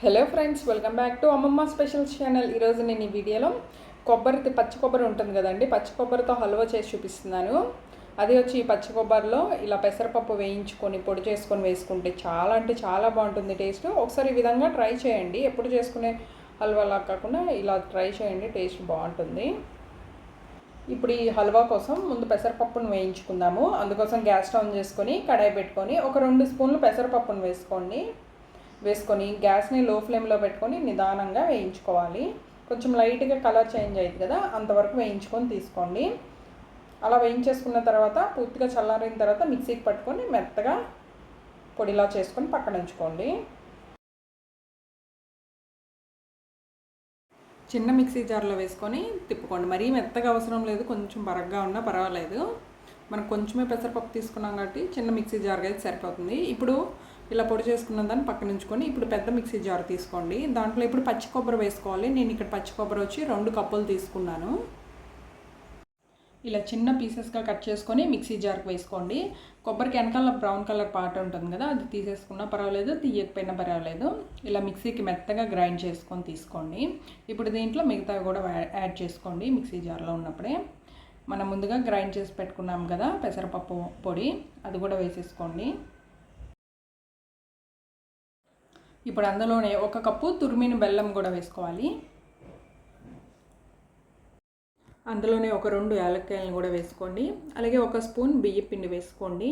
Hello friends welcome back to అమ్మమ్మ special channel ఈరోజు నేను ఈ వీడియోలో కొబ్బరి పచ్చి కొబ్బరి ఉంటుంది కదండి పచ్చి కొబ్బరితో హల్వా చేసి చూపిస్తున్నాను. అది వచ్చి ఈ పచ్చి కొబ్బరిలో ఇలా పెసరపప్పు వేయించుకొని పొడి చేసుకొని వేసుకుంటే చాలా అంటే చాలా బాగుంటుంది టేస్ట్. ఒకసారి ఈ విధంగా ట్రై చేయండి. ఎప్పుడు చేసుకునే హల్వాలా కాకుండా ఇలా ట్రై చేయండి టేస్ట్ బాగుంటుంది. ఇప్పుడు ఈ హల్వా కోసం ముందు పెసరపప్పును వేయించుకుందాము. అందుకోసం గ్యాస్ స్టవ్ చేసుకొని కడాయి పెట్టుకొని ఒక రెండు స్పూన్లు పెసరపప్పును వేసుకోండి. వేసుకొని గ్యాస్ని లో ఫ్లేమ్లో పెట్టుకొని నిదానంగా వేయించుకోవాలి. కొంచెం లైట్గా కలర్ చేంజ్ అయ్యింది కదా అంతవరకు వేయించుకొని తీసుకోండి. అలా వేయించేసుకున్న తర్వాత పూర్తిగా చల్లారిన తర్వాత మిక్సీకి పట్టుకొని మెత్తగా పొడిలా చేసుకొని పక్కన ఉంచుకోండి. చిన్న మిక్సీ జార్లో వేసుకొని తిప్పుకోండి. మరీ మెత్తగా అవసరం లేదు కొంచెం బరగ్గా ఉన్నా పర్వాలేదు. మనం కొంచెమే పెసరపప్పు తీసుకున్నాం కాబట్టి చిన్న మిక్సీ జార్గా అయితే సరిపోతుంది. ఇప్పుడు ఇలా పొడి చేసుకున్న దాన్ని పక్కన ఉంచుకొని ఇప్పుడు పెద్ద మిక్సీ జార్ తీసుకోండి. దాంట్లో ఇప్పుడు పచ్చి కొబ్బరి వేసుకోవాలి. నేను ఇక్కడ పచ్చి కొబ్బరి వచ్చి రెండు కప్పులు తీసుకున్నాను. ఇలా చిన్న పీసెస్గా కట్ చేసుకొని మిక్సీ జార్కి వేసుకోండి. కొబ్బరికి వెనకాల బ్రౌన్ కలర్ పార్ట్ ఉంటుంది కదా అది తీసేసుకున్నా పర్వాలేదు తీయకపోయినా పర్వాలేదు. ఇలా మిక్సీకి మెత్తగా గ్రైండ్ చేసుకొని తీసుకోండి. ఇప్పుడు దీంట్లో మిగతావి కూడా యాడ్ చేసుకోండి మిక్సీ జార్లో ఉన్నప్పుడే. మనం ముందుగా గ్రైండ్ చేసి పెట్టుకున్నాం కదా పెసరపప్పు పొడి అది కూడా వేసేసుకోండి. ఇప్పుడు అందులోనే ఒక కప్పు తురిమిన బెల్లం కూడా వేసుకోవాలి. అందులోనే ఒక రెండు యాలక్కాయలను కూడా వేసుకోండి. అలాగే ఒక స్పూన్ బియ్య పిండి వేసుకోండి.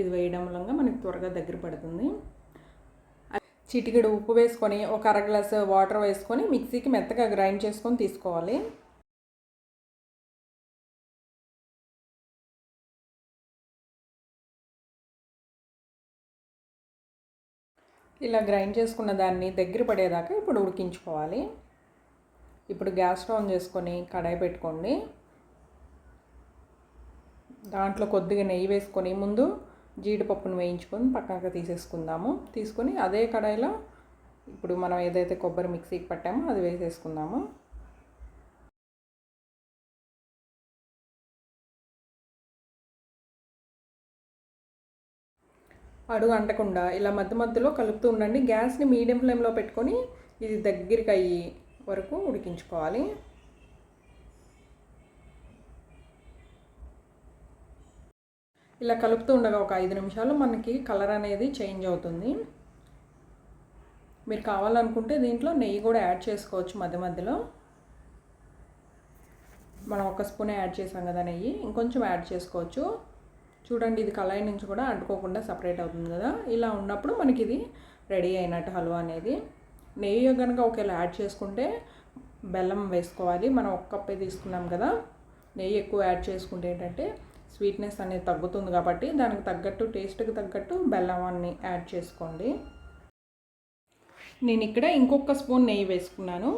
ఇది వేయడం వల్ల మనకి త్వరగా దగ్గర పడుతుంది. చిటికెడు ఉప్పు వేసుకొని ఒక అర గ్లాస్ వాటర్ వేసుకొని మిక్సీకి మెత్తగా గ్రైండ్ చేసుకొని తీసుకోవాలి. ఇలా గ్రైండ్ చేసుకున్న దాన్ని దగ్గర పడేదాకా ఇప్పుడు ఉడికించుకోవాలి. ఇప్పుడు గ్యాస్ ఆన్ చేసుకొని కడాయి పెట్టుకోండి. దాంట్లో కొద్దిగా నెయ్యి వేసుకొని ముందు జీడిపప్పును వేయించుకొని పక్కనగా తీసేసుకుందాము. తీసుకొని అదే కడాయిలో ఇప్పుడు మనం ఏదైతే కొబ్బరి మిక్సీకి పట్టామో అది వేసేసుకుందాము. అడుగు అంటకుండా ఇలా మధ్య మధ్యలో కలుపుతూ ఉండండి. గ్యాస్ని మీడియం ఫ్లేమ్లో పెట్టుకొని ఇది దగ్గరికి అయ్యి వరకు ఉడికించుకోవాలి. ఇలా కలుపుతూ ఉండగా ఒక ఐదు నిమిషాలు మనకి కలర్ అనేది చేంజ్ అవుతుంది. మీరు కావాలనుకుంటే దీంట్లో నెయ్యి కూడా యాడ్ చేసుకోవచ్చు మధ్య మధ్యలో. మనం ఒక స్పూన్ యాడ్ చేసాం కదా నెయ్యి. ఇంకొంచెం యాడ్ చేసుకోవచ్చు. చూడండి ఇది కళాయి నుంచి కూడా అంటుకోకుండా సపరేట్ అవుతుంది కదా. ఇలా ఉన్నప్పుడు మనకి ఇది రెడీ అయినట్టు హల్వా అనేది. నెయ్యి కనుక ఒకవేళ యాడ్ చేసుకుంటే బెల్లం వేసుకోవాలి. మనం ఒక కప్పే తీసుకున్నాం కదా. నెయ్యి ఎక్కువ యాడ్ చేసుకుంటే ఏంటంటే స్వీట్నెస్ అనేది తగ్గుతుంది కాబట్టి దానికి తగ్గట్టు టేస్ట్కి తగ్గట్టు బెల్లం అన్ని యాడ్ చేసుకోండి. నేను ఇక్కడ ఇంకొక స్పూన్ నెయ్యి వేసుకున్నాను.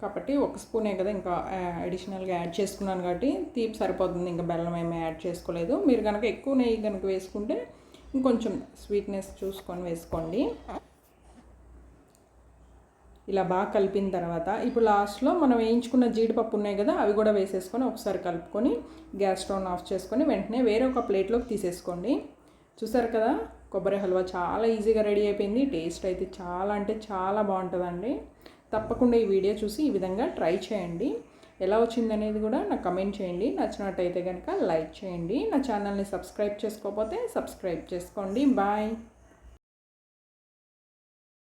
కాబట్టి ఒక స్పూనే కదా ఇంకా అడిషనల్గా యాడ్ చేసుకున్నాను కాబట్టి తీపి సరిపోతుంది. ఇంకా బెల్లం ఏమీ యాడ్ చేసుకోలేదు. మీరు కనుక ఎక్కువ నెయ్యి కనుక వేసుకుంటే ఇంకొంచెం స్వీట్నెస్ చూసుకొని వేసుకోండి. ఇలా బాగా కలిపిన తర్వాత ఇప్పుడు లాస్ట్లో మనం వేయించుకున్న జీడిపప్పు ఉన్నాయి కదా అవి కూడా వేసేసుకొని ఒకసారి కలుపుకొని గ్యాస్ స్టవ్ ఆఫ్ చేసుకొని వెంటనే వేరే ఒక ప్లేట్లోకి తీసేసుకోండి. చూసారు కదా కొబ్బరి హల్వా చాలా ఈజీగా రెడీ అయిపోయింది. టేస్ట్ అయితే చాలా అంటే చాలా బాగుంటుందండి. తప్పకుండా ఈ వీడియో చూసి ఈ విధంగా ట్రై చేయండి. ఎలా వచ్చింది అనేది కూడా నాకు కమెంట్ చేయండి. నచ్చినట్టయితే కనుక లైక్ చేయండి. నా ఛానల్ని సబ్స్క్రైబ్ చేసుకోకపోతే సబ్స్క్రైబ్ చేసుకోండి. బాయ్.